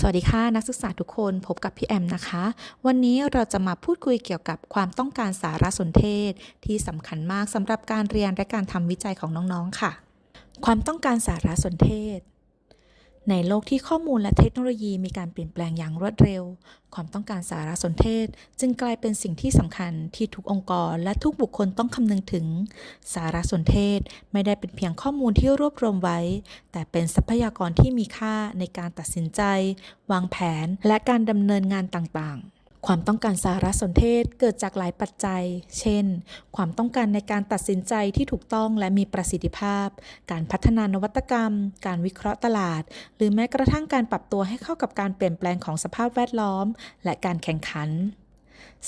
สวัสดีค่ะนักศึกษาทุกคนพบกับพี่แอมนะคะ วันนี้เราจะมาพูดคุยเกี่ยวกับความต้องการสารสนเทศ ที่สำคัญมากสำหรับการเรียนและการทำวิจัยของน้องๆค่ะ ความต้องการสารสนเทศ ในโลกที่ข้อมูลและเทคโนโลยีมีการเปลี่ยนแปลงอย่างรวดเร็ว ความต้องการสารสนเทศ จึงกลายเป็นสิ่งที่สำคัญที่ทุกองค์กรและทุกบุคคลต้องคำนึงถึง สารสนเทศไม่ได้เป็นเพียงข้อมูลที่รวบรวมไว้ แต่เป็นทรัพยากรที่มีค่าในการตัดสินใจ วางแผน และการดำเนินงานต่างๆ ความต้องการสารสนเทศเกิดจากหลายปัจจัย เช่น ความต้องการในการตัดสินใจที่ถูกต้องและมีประสิทธิภาพ การพัฒนานวัตกรรม การวิเคราะห์ตลาด หรือแม้กระทั่งการปรับตัวให้เข้ากับการเปลี่ยนแปลงของสภาพแวดล้อม และการแข่งขัน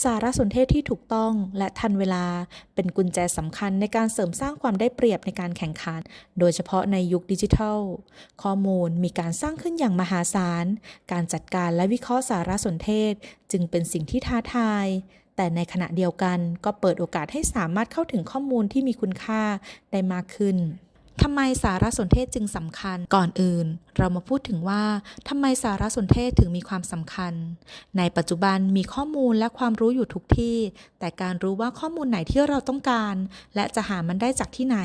สารสนเทศที่ถูกต้องและทันเวลาเป็นกุญแจสำคัญในการเสริมสร้างความได้เปรียบในการแข่งขัน โดยเฉพาะในยุคดิจิทัล ข้อมูลมีการสร้างขึ้นอย่างมหาศาล การจัดการและวิเคราะห์สารสนเทศจึงเป็นสิ่งที่ท้าทาย แต่ในขณะเดียวกันก็เปิดโอกาสให้สามารถเข้าถึงข้อมูลที่มีคุณค่าได้มากขึ้น ทำไมสารสนเทศจึงสำคัญก่อนอื่น เรามาพูดถึงว่าทำไมสารสนเทศถึงมีความสำคัญ ในปัจจุบันมีข้อมูลและความรู้อยู่ทุกที่ แต่การรู้ว่าข้อมูลไหนที่เราต้องการ และจะหามันได้จากที่ไหน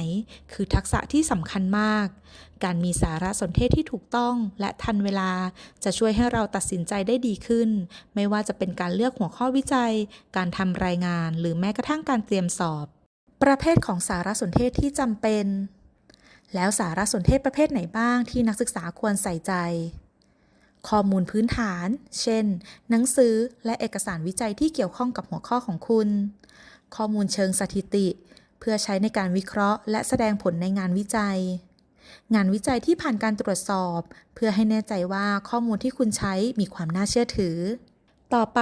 คือทักษะที่สำคัญมาก การมีสารสนเทศที่ถูกต้องและทันเวลา จะช่วยให้เราตัดสินใจได้ดีขึ้น ไม่ว่าจะเป็นการเลือกหัวข้อวิจัย การทำรายงาน หรือแม้กระทั่งการเตรียมสอบ ประเภทของสารสนเทศที่จำเป็น แล้วสารสนเทศประเภทไหนบ้างที่นักศึกษาควรใส่ใจ ข้อมูลพื้นฐาน เช่น หนังสือและเอกสารวิจัยที่เกี่ยวข้องกับหัวข้อของคุณ ข้อมูลเชิงสถิติ เพื่อใช้ในการวิเคราะห์ และแสดงผลในงานวิจัย งานวิจัยที่ผ่านการตรวจสอบ เพื่อให้แน่ใจว่าข้อมูลที่คุณใช้มีความน่าเชื่อถือ ต่อไป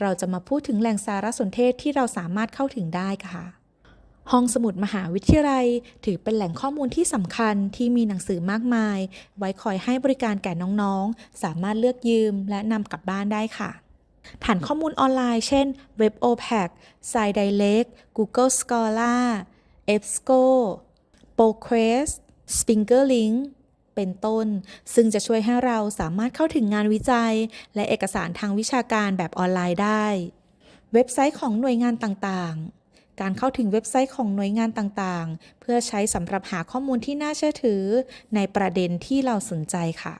เราจะมาพูดถึงแหล่งสารสนเทศที่เราสามารถเข้าถึงได้ค่ะ ห้องสมุดมหาวิทยาลัย ถือเป็นแหล่งข้อมูลที่สำคัญที่มีหนังสือมากมาย ไว้คอยให้บริการแก่น้องๆ สามารถเลือกยืมและนำกลับบ้านได้ค่ะ ฐานข้อมูลออนไลน์เช่น Web OPAC s i d i l e c Google Scholar EBSCO Postgres Spingerlink เป็นต้น ซึ่งจะช่วยให้เราสามารถเข้าถึงงานวิจัย และเอกสารทางวิชาการแบบออนไลน์ได้ เว็บไซต์ของหน่วยงานต่างๆ การเข้าถึงเว็บไซต์ของหน่วยงานต่างๆ เพื่อใช้สำหรับหาข้อมูลที่น่าเชื่อถือ ในประเด็นที่เราสนใจค่ะ